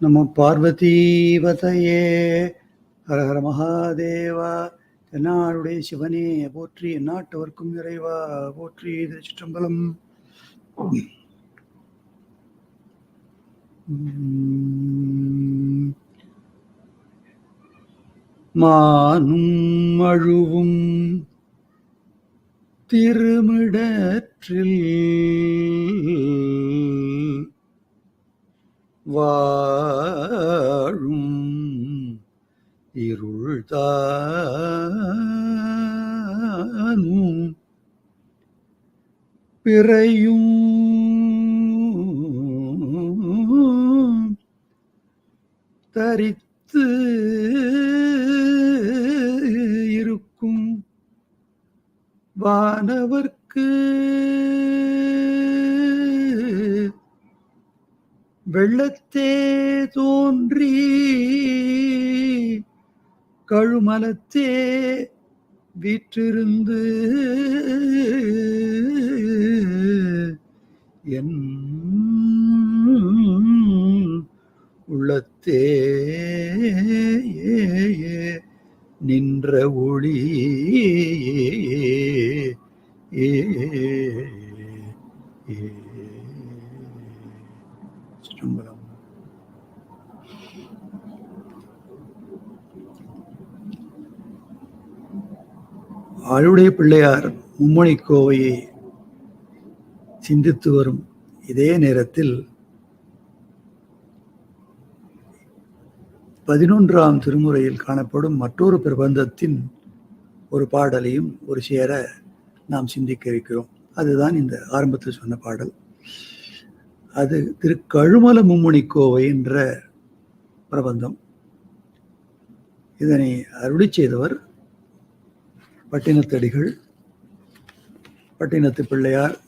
நம பார்வதீவதையே ஹரஹர மகாதேவா தென்னாடுடைய சிவனே போற்றி நாட்டவர்க்கும் நிறைவா போற்றி திருச்சிற்றம்பலம் மானும் அழுவும் திருமிடற்றில் வாழும் இருள்தானும் பிறையும் தரித்து இருக்கும் வானவர்க்கு வெள்ளத்தே தோன்றி கழுமலத்தே வீற்றிருந்து என் உள்ளத்தே நின்ற ஒளி. ஏ ஏ ஆளுடைய பிள்ளையார் மும்மணி கோவையை சிந்தித்து வரும் இதே நேரத்தில் பதினொன்றாம் திருமுறையில் காணப்படும் மற்றொரு பிரபந்தத்தின் ஒரு பாடலையும் ஒரு சேர நாம் சிந்திக்க இருக்கிறோம் அதுதான் இந்த ஆரம்பத்தில் சொன்ன பாடல். அது திரு கழுமல மும்முனி கோவை என்ற பிரபந்தம். இதனை அருளி செய்தவர் பட்டினத்தடிகள் பட்டினத்து பிள்ளையார்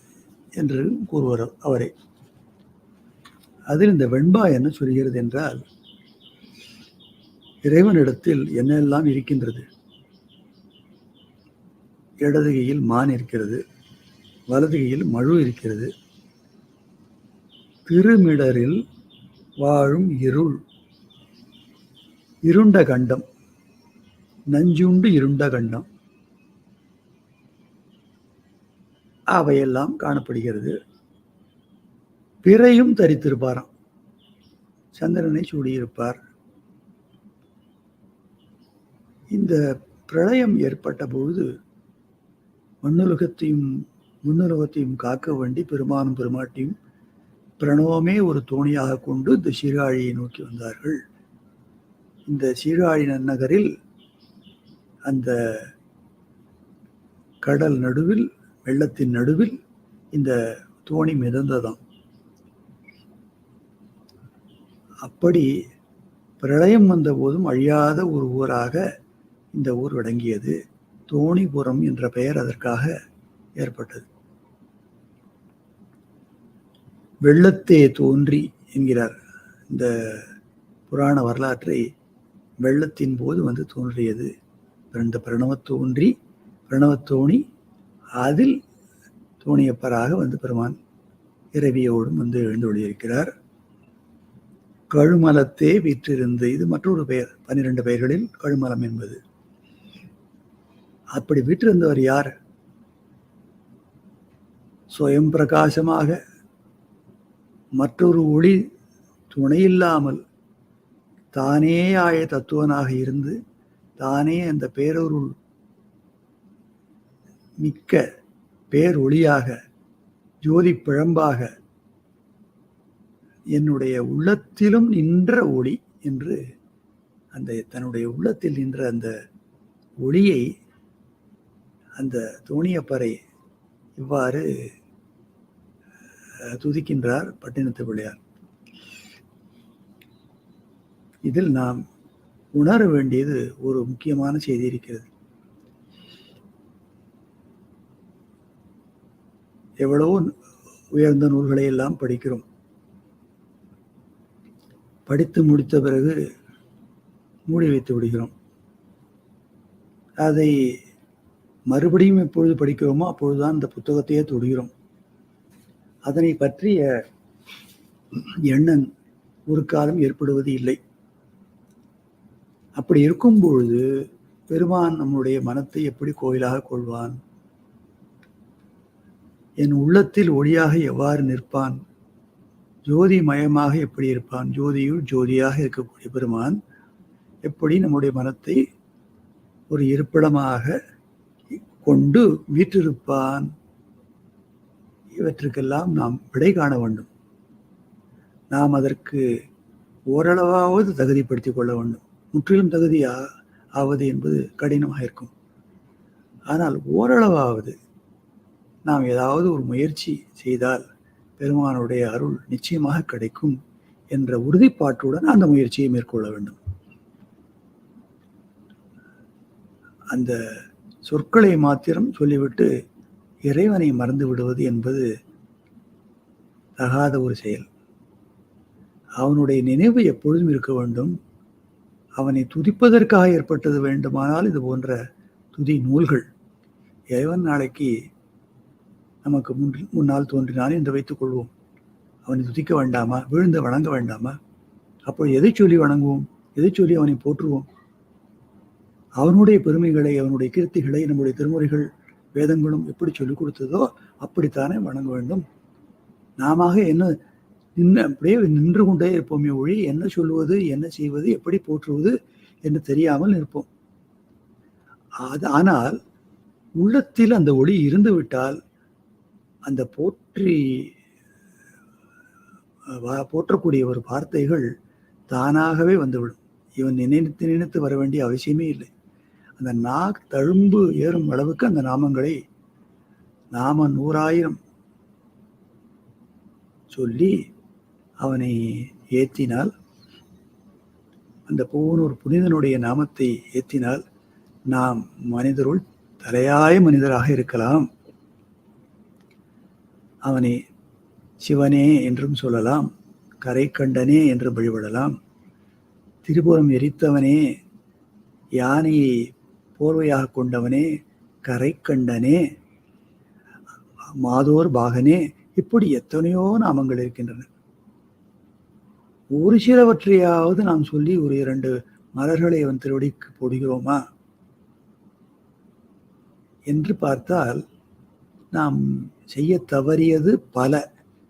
என்று கூறுவர் அவரே. அதில் இந்த வெண்பா என்ன சொல்கிறது என்றால் இறைவனிடத்தில் என்னெல்லாம் இருக்கின்றது? இடதுகையில் மான் இருக்கிறது வலதுகையில் மழு இருக்கிறது திருமிடரில் வாழும் இருள் இருண்ட கண்டம் நஞ்சுண்டு இருண்ட கண்டம் அவையெல்லாம் காணப்படுகிறது. பிறையும் தரித்திருப்பாராம். சந்திரனை சூடியிருப்பார். இந்த பிரளயம் ஏற்பட்ட பொழுது மண்ணுலகத்தையும் முன்னுலகத்தையும் காக்க வேண்டி பெருமானும் பெருமாட்டியும் பிரணவமே ஒரு தோணியாக கொண்டு இந்த சீராழியை நோக்கி வந்தார்கள். இந்த சீராழி நன்னகரில் அந்த கடல் நடுவில் வெள்ளத்தின் நடுவில் இந்த தோணி மிதந்ததாம். அப்படி பிரளயம் வந்த போதும் அழியாத ஒரு ஊராக இந்த ஊர் விளங்கியது. தோணிபுரம் என்ற பெயர் அதற்காக ஏற்பட்டது. வெள்ளத்தே தோன்றி என்கிறார். இந்த புராண வரலாற்றை வெள்ளத்தின் போது வந்து தோன்றியது. இந்த பிரணவத் தோன்றி பிரணவத் தோணி அதில் தோணியப்பராக வந்து பெருமான் இரவியோடும் வந்து எழுந்தொழியிருக்கிறார் கழுமலத்தே வீற்றிருந்து இது மற்றொரு பெயர் பன்னிரண்டு பெயர்களில் கழுமலம் என்பது. அப்படி வீற்றிருந்தவர் யார்? சுயம் பிரகாசமாக மற்றொரு ஒளி துணையில்லாமல் தானே ஆய தத்துவனாக இருந்து தானே அந்த பேரொருள் மிக்க பேரொளியாக ஜோதி பிழம்பாக என்னுடைய உள்ளத்திலும் நின்ற ஒளி என்று அந்த தன்னுடைய உள்ளத்தில் நின்ற அந்த ஒளியை அந்த தோணியப்பறை இவ்வாறு துதிக்கின்றார் பட்டினத்து பிள்ளையார். இதில் நாம் உணர வேண்டியது ஒரு முக்கியமான செய்தி இருக்கிறது. எவ்வளவோ உயர்ந்த நூல்களை எல்லாம் படிக்கிறோம். படித்து முடித்த பிறகு மூடி வைத்து விடுகிறோம். அதை மறுபடியும் எப்பொழுது படிக்கிறோமோ அப்பொழுதுதான் அந்த புத்தகத்தையே தொடுகிறோம். அதனை பற்றிய எண்ணம் ஒரு காலம் ஏற்படுவது இல்லை. அப்படி இருக்கும் பொழுது பெருமான் நம்முடைய மனத்தை எப்படி கோயிலாக கொள்வான்? என் உள்ளத்தில் ஒளியாக எவ்வாறு நிற்பான்? ஜோதி மயமாக எப்படி இருப்பான்? ஜோதியுள் ஜோதியாக இருக்கக்கூடிய பெருமான் எப்படி நம்முடைய மனத்தை ஒரு இருப்பிடமாக கொண்டு வீற்றிருப்பான்? இவற்றுக்கெல்லாம் நாம் விடை காண வேண்டும். நாம் அதற்கு ஓரளவாவது தகுதிப்படுத்திக் கொள்ள வேண்டும். முற்றிலும் தகுதி ஆவது என்பது கடினமாக இருக்கும். ஆனால் ஓரளவாவது நாம் ஏதாவது ஒரு முயற்சி செய்தால் பெருமானுடைய அருள் நிச்சயமாக கிடைக்கும் என்ற உறுதிப்பாட்டுடன் அந்த முயற்சியை மேற்கொள்ள வேண்டும். அந்த சொற்களை மாத்திரம் சொல்லிவிட்டு இறைவனை மறந்து விடுவது என்பது தகாத ஒரு செயல். அவனுடைய நினைவு எப்பொழுதும் இருக்க வேண்டும். அவனை துதிப்பதற்காக ஏற்பட்டது வேண்டுமானால் இது போன்ற துதி நூல்கள் இறைவன் நாளைக்கு நமக்கு முன் முன்னால் தோன்றினான் என்று வைத்துக் கொள்வோம். அவனை துதிக்க வேண்டாமா? விழுந்து வணங்க வேண்டாமா? அப்போ எதை சொல்லி வணங்குவோம்? எதை சொல்லி அவனை போற்றுவோம்? அவனுடைய பெருமைகளை அவனுடைய கீர்த்திகளை நம்முடைய திருமுறைகள் வேதங்களும் எப்படி சொல்லிக் கொடுத்ததோ அப்படித்தானே வணங்க வேண்டும். நாம என்ன நின்று அப்படியே நின்று கொண்டே இருப்போமே ஒழி என்ன சொல்லுவது என்ன செய்வது எப்படி போற்றுவது என்று தெரியாமல் இருப்போம் அது ஆனால் உள்ளத்தில் அந்த ஒளி இருந்து விட்டால் அந்த போற்றி போற்றக்கூடிய ஒரு வார்த்தைகள் தானாகவே வந்துவிடும். இவன் நினைத்து நினைத்து வர வேண்டிய அவசியமே இல்லை. அந்த நா தழும்பு ஏறும் அளவுக்கு அந்த நாமங்களை நாம நூறாயிரம் சொல்லி அவனை ஏற்றினால் அந்த பூவனூர் புனிதனுடைய நாமத்தை ஏற்றினால் நாம் மனிதருள் தலையாய மனிதராக இருக்கலாம். அவனை சிவனே என்றும் சொல்லலாம் கரைக்கண்டனே என்று வழிபடலாம். திரிபுரம் எரித்தவனே யானையை போர்வையாக கொண்டவனே கரைக்கண்டனே மாதோர் பாகனே இப்படி எத்தனையோ நாமங்கள் இருக்கின்றன. ஒரு சிலவற்றையாவது நாம் சொல்லி ஒரு இரண்டு மலர்களை அவன் திருவடிக்கு போடுகிறோமா? என்று பார்த்தால் நாம் செய்ய தவறியது பல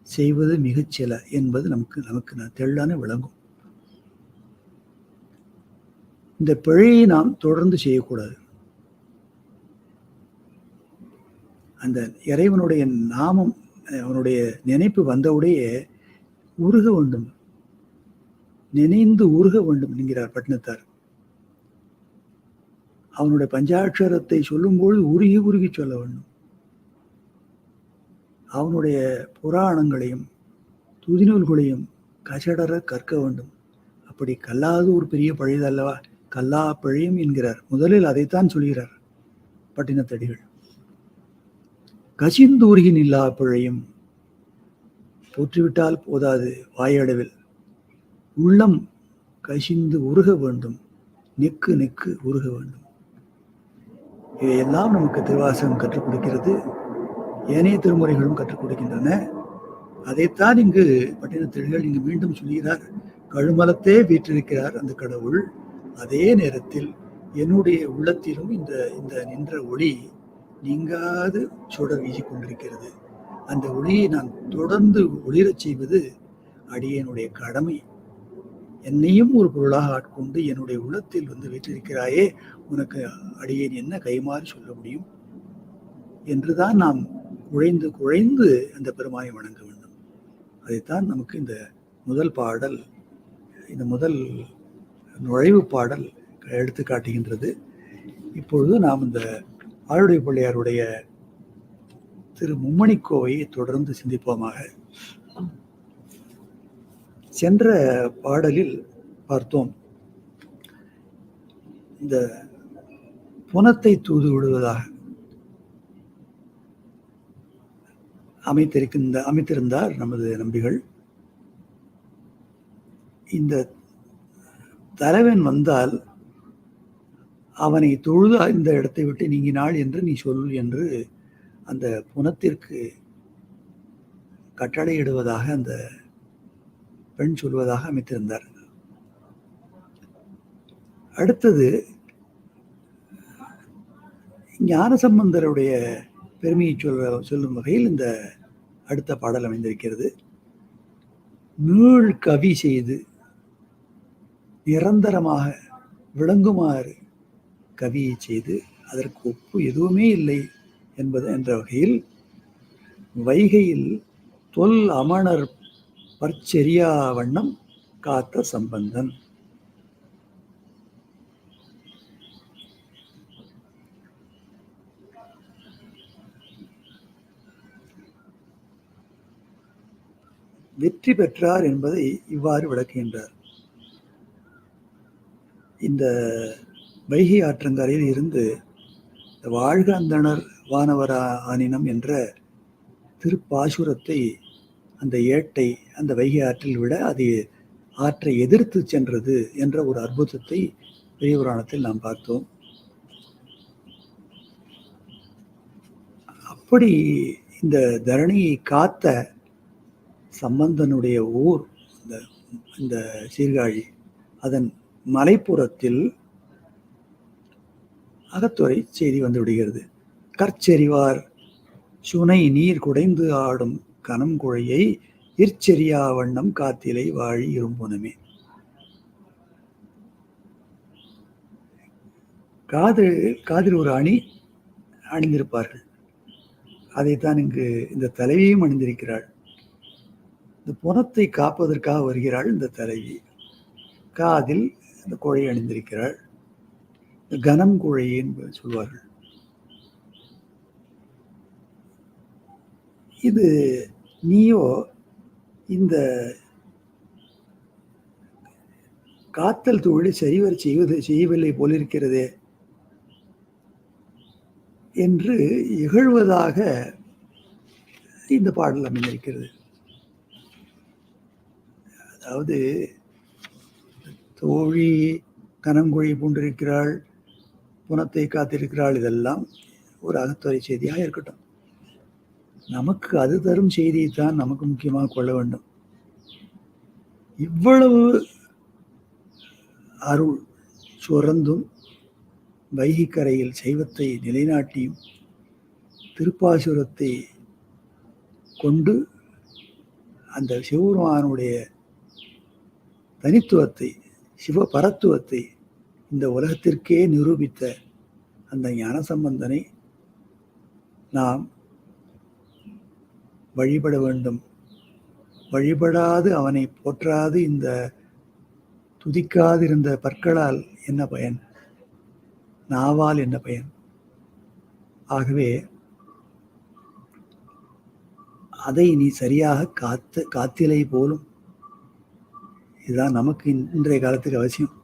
செய்வது மிகச்சில என்பது நமக்கு நமக்கு தெள்ளான விளங்கும். இந்த பிழையை நாம் தொடர்ந்து செய்யக்கூடாது. அந்த இறைவனுடைய நாமம் அவனுடைய நினைப்பு வந்தவுடைய உருக வேண்டும். நினைந்து உருக வேண்டும் என்கிறார் பட்டினத்தார். அவனுடைய பஞ்சாட்சரத்தை சொல்லும்போது உருகி உருகி சொல்ல வேண்டும். அவனுடைய புராணங்களையும் துதிநூல்களையும் கசடர கற்க வேண்டும். அப்படி கல்லாது ஒரு பெரிய பழையதல்லவா கல்லா பழையும் என்கிறார். முதலில் அதைத்தான் சொல்கிறார் பட்டினத்தடிகள். கசிந்தூரியின் இல்லா பிழையும் போற்றுவிட்டால் போதாது வாயளவில் உள்ளம் கசிந்து உருக வேண்டும். நெக்கு நெக்கு உருக வேண்டும். இதையெல்லாம் நமக்கு திருவாசகம் கற்றுக் கொடுக்கிறது. ஏனைய திருமுறைகளும் கற்றுக் கொடுக்கின்றன. அதைத்தான் இங்கு பட்டினத்திர்கள் இங்கு மீண்டும் சொல்கிறார். கழுமலத்தே வீற்றிருக்கிறார் அந்த கடவுள். அதே நேரத்தில் என்னுடைய உள்ளத்திலும் இந்த இந்த நின்ற ஒளி நீங்காது சுடர் வீசிக் கொண்டிருக்கிறது. அந்த ஒளியை நான் தொடர்ந்து ஒளிரச் செய்வது அடியனுடைய கடமை. என்னையும் ஒரு பொருளாக ஆட்கொண்டு என்னுடைய உள்ளத்தில் வந்து வீற்றிருக்கிறாயே உனக்கு அடியேன் என்ன கைமாறி சொல்ல முடியும்? என்றுதான் நாம் குழைந்து குழைந்து அந்த பெருமானை வணங்க வேண்டும். அதைத்தான் நமக்கு இந்த முதல் பாடல் இந்த முதல் நுழைவு பாடல் எடுத்து காட்டுகின்றது. இப்பொழுது நாம் இந்த ஆளுடைய பிள்ளையாருடைய திரு மும்மணிக்கோவையை தொடர்ந்து சிந்திப்போமாக. சென்ற பாடலில் பார்த்தோம். இந்த புனத்தை தூது விடுவதாக அமைத்திருக்கின்ற அமைத்திருந்தார் நமது நம்பிகள். இந்த தலைவன் வந்தால் அவனை தொழுது இந்த இடத்தை விட்டு நீங்கினாள் என்று நீ சொல் என்று அந்த புனத்திற்கு கட்டளையிடுவதாக அந்த பெண் சொல்வதாக அமைத்திருந்தார். அடுத்தது ஞானசம்பந்தருடைய பெருமையை சொல்ல சொல்லும் வகையில் இந்த அடுத்த பாடல் அமைந்திருக்கிறது. நீள் கவி செய்து நிரந்தரமாக விளங்குமாறு கவியை செய்து அதற்கு ஒப்பு எதுவுமே இல்லை என்பது என்ற வகையில் வைகையில் தொல் அமணர் பற்செரியா வண்ணம் காத்த சம்பந்தன். வெற்றி பெற்றார் என்பதை இவ்வாறு விளக்குகின்றார். இந்த வைகை ஆற்றங்கரையில் இருந்து வாழ்க அந்தணர் வானவரா ஆனினம் என்ற திருப்பாசுரத்தை அந்த ஏட்டை அந்த வைகை ஆற்றில் விட அது ஆற்றை எதிர்த்து சென்றது என்ற ஒரு அற்புதத்தை பெரிய புராணத்தில் நாம் பார்த்தோம். அப்படி இந்த தரணியை காத்த சம்பந்தனுடைய ஊர் இந்த இந்த சீர்காழி அதன் மலைப்புறத்தில் அகத்துறை செய்தி வந்துவிடுகிறது கற்செறிவார் சுனை நீர் குடைந்து ஆடும் கனம் குழையை இற்செரியா வண்ணம் காத்திலை வாழி இரும்புனமே. காது காதில் ஒரு அணி அணிந்திருப்பார்கள். அதைத்தான் இங்கு இந்த தலைவியும் அணிந்திருக்கிறாள். இந்த புனத்தை காப்பதற்காக வருகிறாள் இந்த தலைவி காதில் இந்த குழை அணிந்திருக்கிறாள். கனம் குழை என்று சொல்வார்கள். இது நீயோ இந்த காத்தல் தொழிலை சரிவர செய்வது செய்யவில்லை போலிருக்கிறதே என்று இகழ்வதாக இந்த பாடல் அமைந்திருக்கிறது. அதாவது தோழி கனங்குழி பூண்டிருக்கிறாள் புனத்தை காத்திருக்கிறாள் இதெல்லாம் ஒரு அகத்துறை செய்தியாக இருக்கட்டும். நமக்கு அது தரும் செய்தியை தான் நமக்கு முக்கியமாக கொள்ள வேண்டும். இவ்வளவு அருள் சுரந்தும் வைகிக்கரையில் சைவத்தை நிலைநாட்டியும் திருப்பாசுரத்தை கொண்டு அந்த சிவபெருமானுடைய தனித்துவத்தை சிவபரத்துவத்தை இந்த உலகத்திற்கே நிரூபித்த அந்த ஞான சம்பந்தனை நாம் வழிபட வேண்டும். வழிபடாது அவனை போற்றாது இந்த துதிக்காதிருந்த பற்களால் என்ன பயன்? நாவால் என்ன பயன்? ஆகவே அதை நீ சரியாக காத்து காத்திலை போலும் இதுதான் நமக்கு இன்றைய காலத்துக்கு அவசியம்.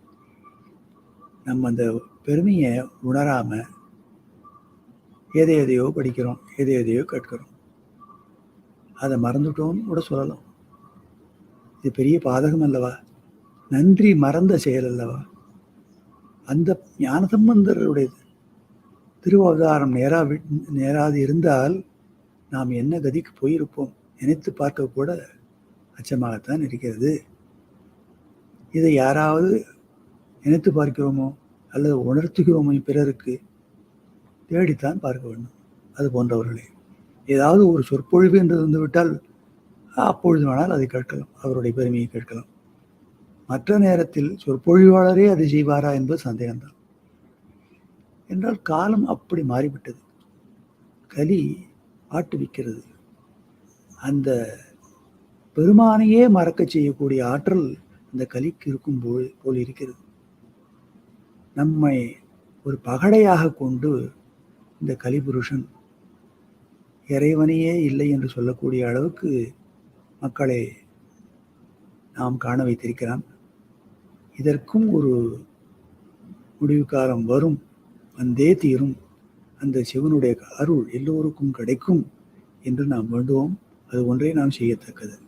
நம்ம அந்த பெருமையை உணராமல் எதை எதையோ படிக்கிறோம் எதை எதையோ கேட்கிறோம். அதை மறந்துட்டோம்னு கூட சொல்லலாம். இது பெரிய பாதகம் அல்லவா? நன்றி மறந்த செயல் அல்லவா? அந்த ஞானசம்பந்தருடைய திருவாவதாரம் நேரா நேராது இருந்தால் நாம் என்ன கதிக்கு போயிருப்போம்? நினைத்து பார்க்க கூட அச்சமாகத்தான் இருக்கிறது. இதை யாராவது நினைத்து பார்க்கிறோமோ அல்லது உணர்த்துகிறோமோ பிறருக்கு தேடித்தான் பார்க்க வேண்டும். அது போன்றவர்களே ஏதாவது ஒரு சொற்பொழிவு என்று வந்துவிட்டால் அப்பொழுது வேணால் அதை கேட்கலாம் அவருடைய பெருமையை கேட்கலாம். மற்ற நேரத்தில் சொற்பொழிவாளரே அதை செய்வாரா என்பது சந்தேகம்தான். என்றால் காலம் அப்படி மாறிவிட்டது. கலி ஆட்டுவிக்கிறது அந்த பெருமானையே மறக்க செய்யக்கூடிய ஆற்றல் அந்த கலிக்கு இருக்கும் போல் போல் இருக்கிறது. நம்மை ஒரு பகடையாக கொண்டு இந்த கலிபுருஷன் இறைவனையே இல்லை என்று சொல்லக்கூடிய அளவுக்கு மக்களை நாம் காண வைத்திருக்கிறான். இதற்கும் ஒரு முடிவுக்காலம் வரும். வந்தே தீரும். அந்த சிவனுடைய அருள் எல்லோருக்கும் கிடைக்கும் என்று நாம் வேண்டுவோம். அது ஒன்றே நாம் செய்யத்தக்கது.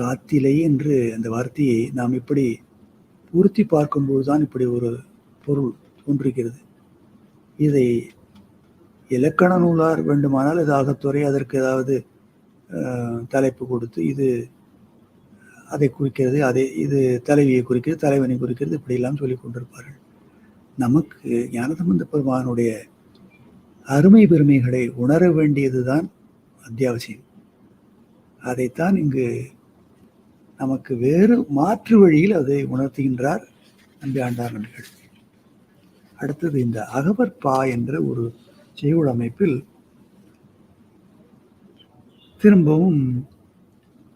காத்திலை என்று அந்த வார்த்தையை நாம் இப்படி பூர்த்தி பார்க்கும்போது தான் இப்படி ஒரு பொருள் தோன்றுகிறது. இதை இலக்கண நூலார் வேண்டுமானால் இது அகத்துறை அதற்கு ஏதாவது தலைப்பு கொடுத்து இது அதை குறிக்கிறது அதை இது தலைவியை குறிக்கிறது தலைவனை குறிக்கிறது இப்படியெல்லாம் சொல்லி கொண்டிருப்பார்கள். நமக்கு ஞானசம்பந்த பெருமானுடைய அருமை பெருமைகளை உணர வேண்டியதுதான் அத்தியாவசியம். அதைத்தான் இங்கு நமக்கு வேறு மாற்று வழியில் அதை உணர்த்துகின்றார் நம்பி ஆண்டார் நண்பர்கள் அடுத்தது இந்த அகபர் பா என்ற ஒரு செய்யுள் அமைப்பில் திரும்பவும்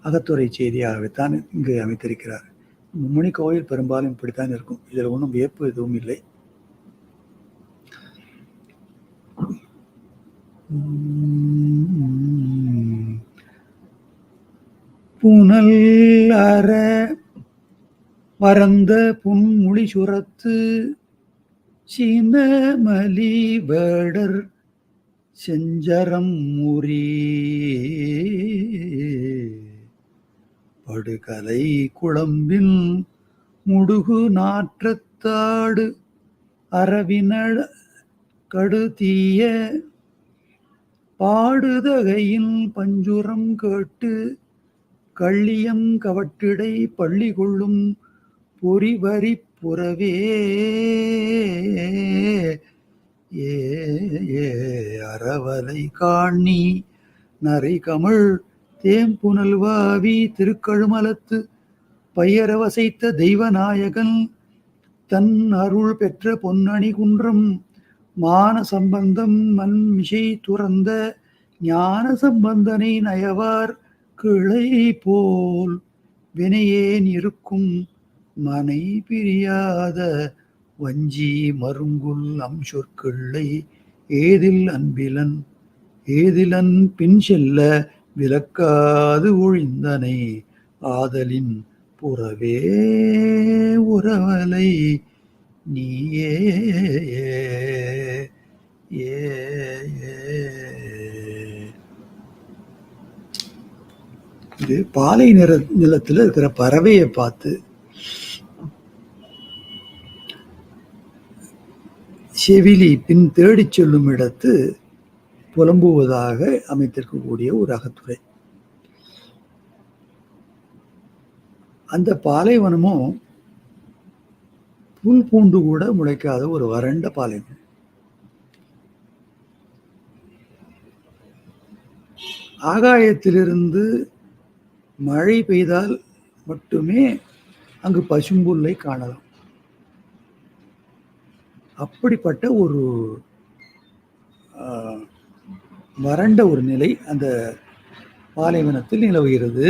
அகத்துறை செய்தியாகத்தான் இங்கு அமைத்திருக்கிறார். மும்மணி கோயில் பெரும்பாலும் இப்படித்தான் இருக்கும். இதில் ஒன்றும் வியப்பு எதுவும் இல்லை. புனல் அற பரந்த புன்மொழி சுரத்து சீனமலி வேடர் செஞ்சரம் முறி. படுகலை குழம்பின் முடுகு நாற்றத்தாடு அரவினழ கடுதீய பாடுதகையின் பஞ்சுரம் கேட்டு கள்ளியம் கவட்டிடை பள்ளி கொள்ளும் பொறிவரி புறவே. ஏ ஏ அறவலை காணி நரை கமழ் தேம்புனல்வாவி திருக்கழுமலத்து பையரவசைத்த தெய்வநாயகன் தன் அருள் பெற்ற பொன்னணி குன்றம் மான சம்பந்தம் மண்மிசை துறந்த ஞான சம்பந்தனை நயவார் கிளை போல் வினையேன் இருக்கும் மனை பிரியாத வஞ்சி மருங்குல் அம்சொற்கிள்ளை ஏதில் அன்பிலன் ஏதிலன் பின் செல்ல விலக்காது ஒழிந்தனை ஆதலின் புறவே உறவலை நீயே ஏ இது பாலை நிற நிலத்தில் இருக்கிற பறவையை பார்த்து செவிலி பின் தேடிச் செல்லும் இடத்து புலம்புவதாக அமைத்திருக்கக்கூடிய ஒரு அகத்துறை. அந்த பாலைவனமும் புல் பூண்டு கூட முளைக்காத ஒரு வறண்ட பாலைவனம். ஆகாயத்திலிருந்து மழை பெய்தால் மட்டுமே அங்கு பசும்புல்லை காணலாம். அப்படிப்பட்ட ஒரு வறண்ட ஒரு நிலை அந்த பாலைவனத்தில் நிலவுகிறது.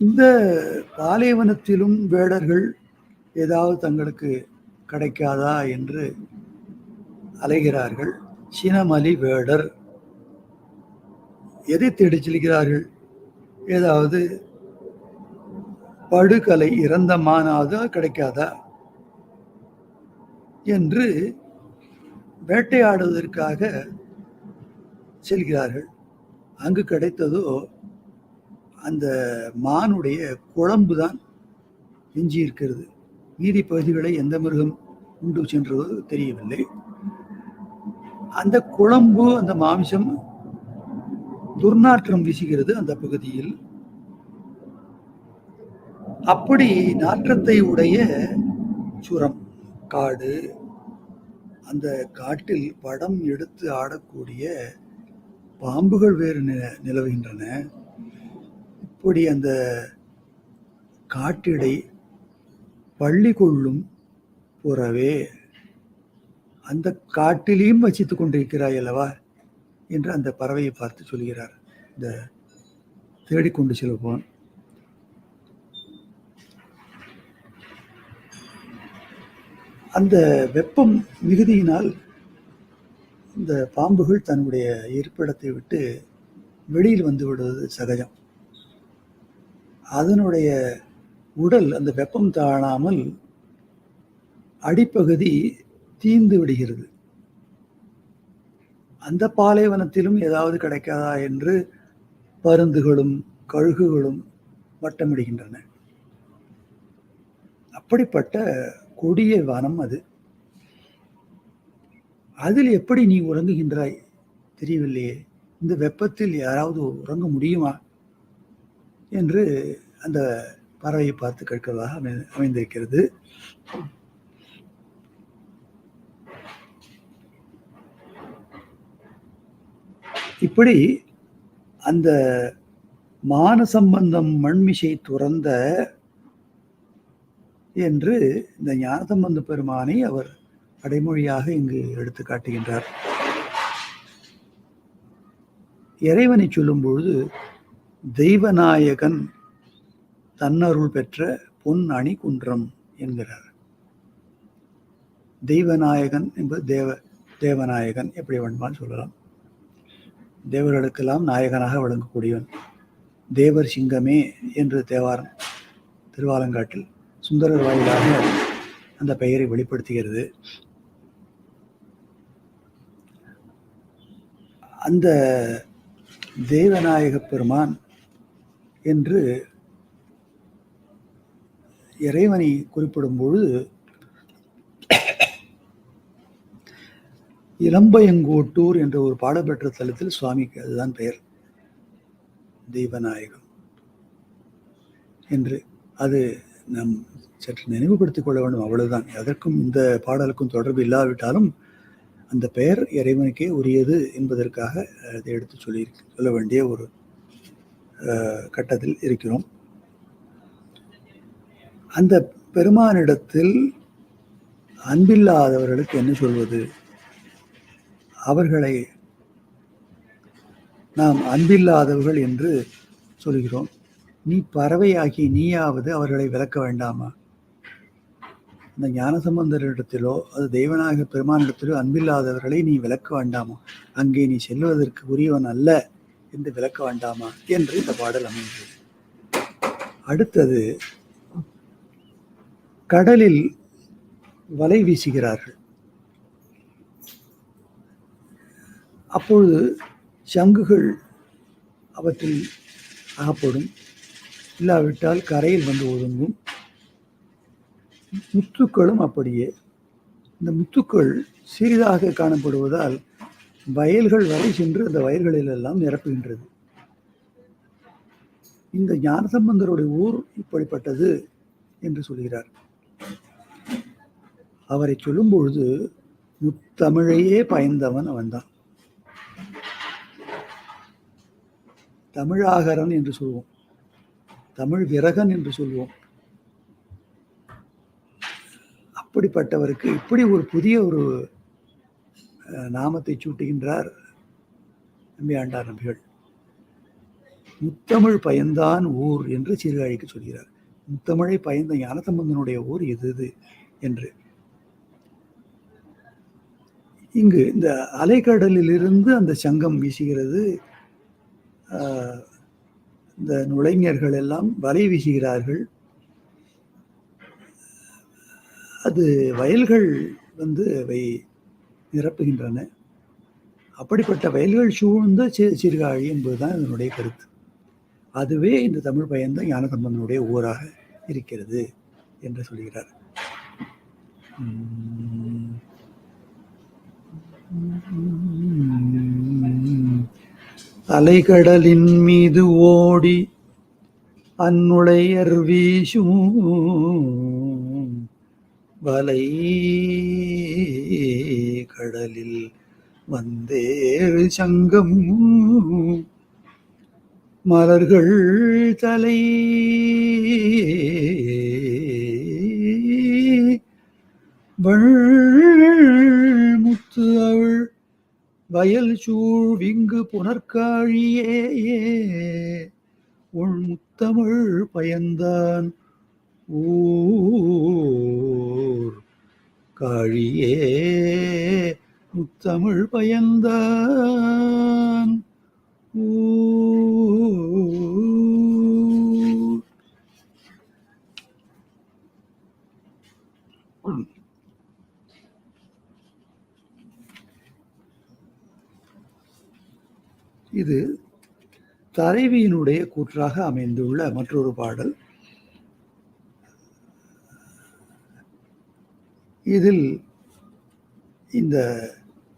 இந்த பாலைவனத்திலும் வேடர்கள் ஏதாவது தங்களுக்கு கிடைக்காதா என்று அலைகிறார்கள். சினமலி வேடர். எதை தேடிச் செல்கிறார்கள் ஏதாவது படுகலை இறந்த மானாதா கிடைக்காதா? என்று வேட்டையாடுவதற்காக செல்கிறார்கள். அங்கு கிடைத்ததோ அந்த மானுடைய குழம்பு தான் எஞ்சி இருக்கிறது மீதி பகுதிகளை எந்த மிருகம் உண்டு சென்றதோ தெரியவில்லை. அந்த குழம்பு அந்த மாமிசம் துர்நாற்றம் வீசுகிறது அந்த பகுதியில். அப்படி நாற்றத்தை உடைய சுரம் காடு அந்த காட்டில் படம் எடுத்து ஆடக்கூடிய பாம்புகள் வேறு நில நிலவுகின்றன. இப்படி அந்த காட்டிடை பள்ளி கொள்ளும் புறவே அந்த காட்டிலையும் வசித்து கொண்டிருக்கிறாய் அல்லவா? என்று அந்த பறவையை பார்த்து சொல்கிறார். இந்த தேடிக்கொண்டு செல்வோம். அந்த வெப்பம் மிகுதியினால் இந்த பாம்புகள் தன்னுடைய இருப்பிடத்தை விட்டு வெளியில் வந்து விடுவது சகஜம். அதனுடைய உடல் அந்த வெப்பம் தாழாமல் அடிப்பகுதி தீந்து விடுகிறது. அந்த பாலைவனத்திலும் ஏதாவது கிடைக்காதா என்று பருந்துகளும் கழுகுகளும் வட்டமிடுகின்றன. அப்படிப்பட்ட கொடிய வனம் அது. அதில் எப்படி நீ உறங்குகின்றாய் தெரியவில்லையே. இந்த வெப்பத்தில் யாராவது உறங்க முடியுமா என்று அந்த பறவையை பார்த்து கேட்கிறதாக அமை அமைந்திருக்கிறது. இப்படி அந்த மான சம்பந்தம் மண்மிசை துறந்த என்று இந்த ஞானசம்பந்த பெருமானை அவர் அடைமொழியாக இங்கு எடுத்து காட்டுகின்றார். இறைவனை சொல்லும் பொழுது தெய்வநாயகன் தன்னருள் பெற்ற பொன் அணி குன்றம் என்கிறார். தெய்வநாயகன் என்பது தேவ தேவநாயகன் எப்படி வேண்டுமான்னு சொல்லலாம். தேவர்களுக்கெல்லாம் நாயகனாக விளங்கக்கூடியவன். தேவர் சிங்கமே என்று தேவாரம் திருவாலங்காட்டில் சுந்தரர் வாயிலாக அந்த பெயரை வெளிப்படுத்துகிறது. அந்த தேவநாயக பெருமான் என்று இறைவனை குறிப்பிடும் பொழுது இளம்பயங்கோட்டூர் என்ற ஒரு பாடப்பெற்ற தலத்தில் சுவாமிக்கு அதுதான் பெயர். தெய்வநாயகம். என்று அது நம் சற்று நினைவுபடுத்திக் கொள்ள வேண்டும். அவ்வளவுதான். அதற்கும் இந்த பாடலுக்கும் தொடர்பு இல்லாவிட்டாலும் அந்த பெயர் இறைவனுக்கே உரியது என்பதற்காக அதை எடுத்து சொல்லி சொல்ல வேண்டிய ஒரு கட்டத்தில் இருக்கிறோம். அந்த பெருமானிடத்தில் அன்பில்லாதவர்களுக்கு என்ன சொல்வது? அவர்களை நாம் அன்பில்லாதவர்கள் என்று சொல்கிறோம். நீ பறவையாகி நீயாவது அவர்களை விளக்க வேண்டாமா? இந்த ஞானசம்பந்தரிடத்திலோ அது தெய்வநாயக பெருமானிடத்திலோ அன்பில்லாதவர்களை நீ விளக்க வேண்டாமா? அங்கே நீ செல்வதற்கு உரியவன் அல்ல என்று விளக்க வேண்டாமா? என்று இந்த பாடல் அமைந்தது அடுத்தது கடலில் வலை வீசுகிறார்கள். அப்பொழுது சங்குகள் அவற்றில் அகப்படும். இல்லாவிட்டால் கரையில் வந்து ஒதுங்கும். முத்துக்களும் அப்படியே. இந்த முத்துக்கள் சிறிதாக காணப்படுவதால் வயல்கள் வரை சென்று அந்த வயல்களில் எல்லாம் நிரப்புகின்றது. இந்த ஞானசம்பந்தருடைய ஊர் இப்படிப்பட்டது என்று சொல்கிறார். அவரை சொல்லும் பொழுது முத்தமிழையே பயந்தவன் அவன்தான். தமிழாகரன் என்று சொல்வோம். தமிழ் விரகன் என்று சொல்வோம். அப்படிப்பட்டவருக்கு இப்படி ஒரு புதிய ஒரு நாமத்தை சூட்டுகின்றார் நம்பி ஆண்டார் நம்பிகள் முத்தமிழ் பயந்தான் ஊர் என்று சீர்காழிக்கு சொல்கிறார். முத்தமிழை பயந்த ஞானசம்பந்தனுடைய ஊர் இது இது என்று. இங்கு இந்த அலைக்கடலிலிருந்து அந்த சங்கம் வீசுகிறது. இந்த நுழைஞர்கள் எல்லாம் வலை வீசுகிறார்கள். அது வயல்கள் வந்து அவை நிரப்புகின்றன. அப்படிப்பட்ட வயல்கள் சூழ்ந்த சீர்காழி என்பதுதான் இதனுடைய கருத்து. அதுவே இந்த தமிழ் பயந்த ஞானசம்பந்தனுடைய ஊராக இருக்கிறது என்று சொல்கிறார். அலைகடலின் மீது ஓடி அந்நுழையர் வீசும் வலை கடலில் வந்தேறு சங்கம். மலர்கள் தலை வள் வயல் சூழ் விங்கு புனர்காழியே உள் முத்தமிழ் பயந்தான் ஊர் காழியே. முத்தமிழ் பயந்தான் இது தலைவியினுடைய கூற்றாக அமைந்துள்ள மற்றொரு பாடல். இதில் இந்த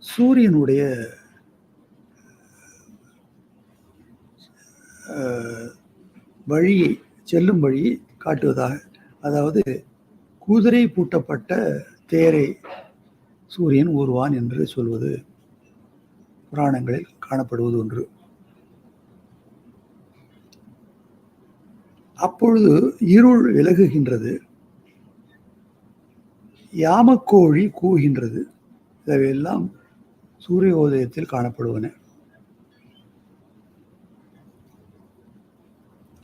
சூரியனுடைய வழியை செல்லும் வழியை காட்டுவதாக அதாவது குதிரை பூட்டப்பட்ட தேரை சூரியன் ஊர்வான் என்று சொல்வது புராணங்களில் காணப்படுவது ஒன்று. அப்பொழுது இருள் விலகுகின்றது. யாமக்கோழி கூகின்றது இவையெல்லாம் சூரிய உதயத்தில் காணப்படுவன.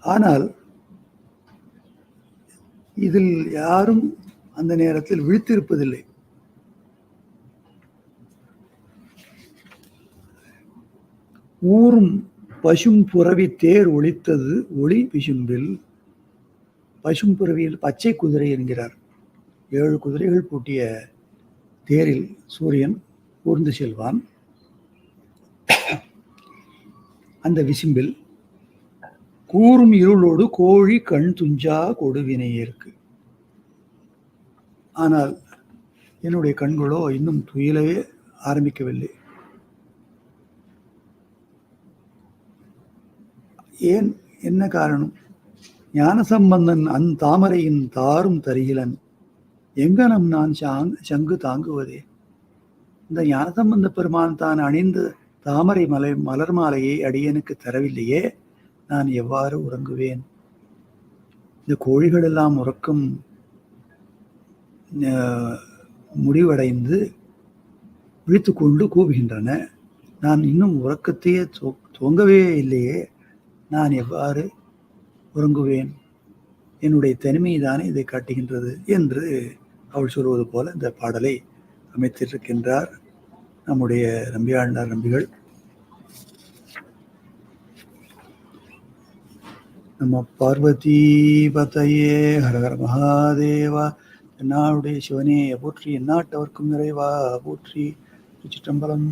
ஆனால் இதில் யாரும் அந்த நேரத்தில் விழித்திருப்பதில்லை. ஊரும் பசும் புறவி தேர் ஒழித்தது ஒளி விசும்பில் பசும் பிறவியில் பச்சை குதிரை என்கிறார். ஏழு குதிரைகள் பூட்டிய தேரில் சூரியன் ஊர்ந்து செல்வான். அந்த விசும்பில் கூறும் இருளோடு கோழி கண் துஞ்சா இருக்கு ஆனால் என்னுடைய கண்களோ இன்னும் துயிலவே ஆரம்பிக்கவில்லை. ஏன்? என்ன காரணம்? ஞானசம்பந்தன் அந் தாமரையின் தாரும் தருகிலன் எங்கனம் நான் சாங் சங்கு தாங்குவதே? இந்த ஞானசம்பந்த பெருமான் தான் அணிந்த தாமரை மலை மலர் மாலையை அடியனுக்கு தரவில்லையே? நான் எவ்வாறு உறங்குவேன்? இந்த கோழிகள் எல்லாம் உறக்கம் முடிவடைந்து முடிவடைந்து விழித்துக்கொண்டு கூவுகின்றன. நான் இன்னும் உறக்கத்தையே துவ- துவங்கவே இல்லையே. நான் எவ்வாறு உறங்குவேன். என்னுடைய தனிமைதானே இதை காட்டுகின்றது என்று அவள் சொல்வது போல இந்த பாடலை அமைத்திருக்கின்றார் நம்முடைய நம்பியாண்டார் நம்பிகள். நம்ம பார்வதி பதையே ஹரஹர மகாதேவா என்னாளுடைய சிவனே போற்றி நாட்டவர்க்கும் நிறைவா போற்றி சிற்றம்பலம்